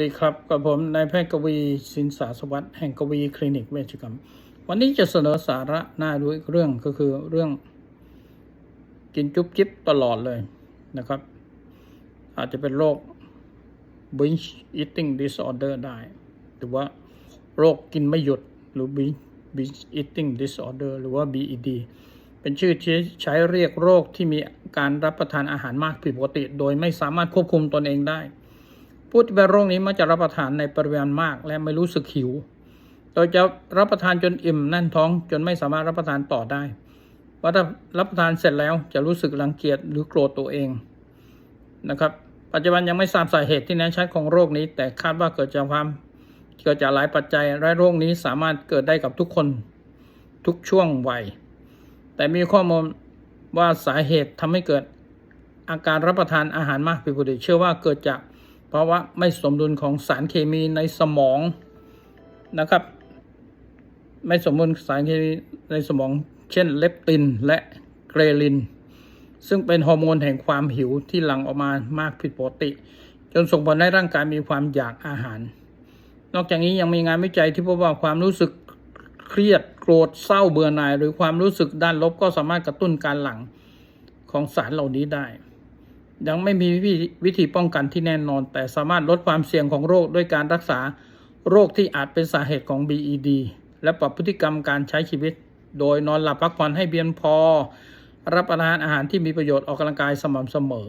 สวัสดีครับกับผมนายแพทย์กวีสินสาสวัสดิ์แห่งกวีคลินิกเวชกรรม วันนี้จะเสนอสาระน้าดูอีกเรื่องก็คือเรื่อง กินจุ๊บจิ๊บตลอดเลยนะครับ อาจจะเป็นโรค binge eating disorder ได้ หรือว่าโรคกินไม่หยุดหรือ binge binge eating disorder หรือว่า BED เป็นชื่อที่ใช้เรียกโรคที่มีการรับประทานอาหารมากผิดปกติ โดยไม่สามารถควบคุมตนเองได้ ผู้ที่เป็นโรคนี้มักจะรับประทานในปริมาณมาก และไม่รู้สึกหิว โดยจะรับประทานจนอิ่มแน่นท้องจนไม่สามารถรับประทานต่อได้ว่าถ้ารับประทานเสร็จแล้วจะรู้สึกรังเกียจหรือโกรธตัวเองนะครับ ปัจจุบันยังไม่ทราบสาเหตุที่แน่ชัดของโรคนี้ แต่คาดว่าเกิดจากความเกิดจากหลายปัจจัยและโรคนี้สามารถเกิดได้กับทุกคนทุกช่วงวัย แต่มีข้อมูลว่าสาเหตุทำให้เกิดอาการรับประทานอาหารมากผิดปกติเชื่อว่าเกิดจาก เพราะว่าไม่สมดุลของสารเคมีในสมองนะครับ ไม่สมดุลสารเคมีในสมอง เช่นเลปตินและเกรลิน ซึ่งเป็นฮอร์โมนแห่งความหิวที่หลั่งออกมามากผิดปกติ จนส่งผลให้ร่างกายมีความอยากอาหาร นอกจากนี้ยังมีงานวิจัยที่พบว่าความรู้สึกเครียดโกรธเศร้าเบื่อหน่าย หรือความรู้สึกด้านลบก็สามารถกระตุ้นการหลั่งของสารเหล่านี้ได้ ยังไม่มีวิธีป้องกันที่แน่นอน แต่สามารถลดความเสี่ยงของโรคด้วยการรักษาโรคที่อาจเป็นสาเหตุของ BED และปรับพฤติกรรมการใช้ชีวิต โดยนอนหลับพักผ่อนให้เพียงพอ รับประทานอาหารที่มีประโยชน์ออกกำลังกายสม่ำเสมอ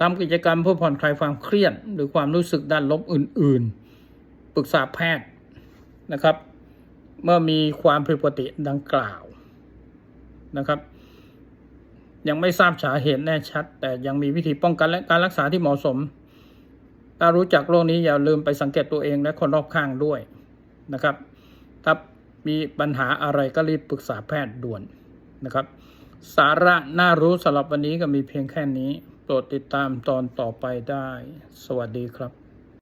ทำกิจกรรมเพื่อผ่อนคลายความเครียดหรือความรู้สึกด้านลบอื่น ๆ ปรึกษาแพทย์นะครับ เมื่อมีความผิดปกติดังกล่าวนะครับ ยังไม่ทราบสาเหตุแน่ชัด แต่ยังมีวิธีป้องกันและการรักษาที่เหมาะสม ถ้ารู้จักโรคนี้อย่าลืมไปสังเกตตัวเองและคนรอบข้างด้วยนะครับ ถ้ามีปัญหาอะไรก็รีบปรึกษาแพทย์ด่วนนะครับ สาระน่ารู้สำหรับวันนี้ก็มีเพียงแค่นี้ โปรดติดตามตอนต่อไปได้ สวัสดีครับ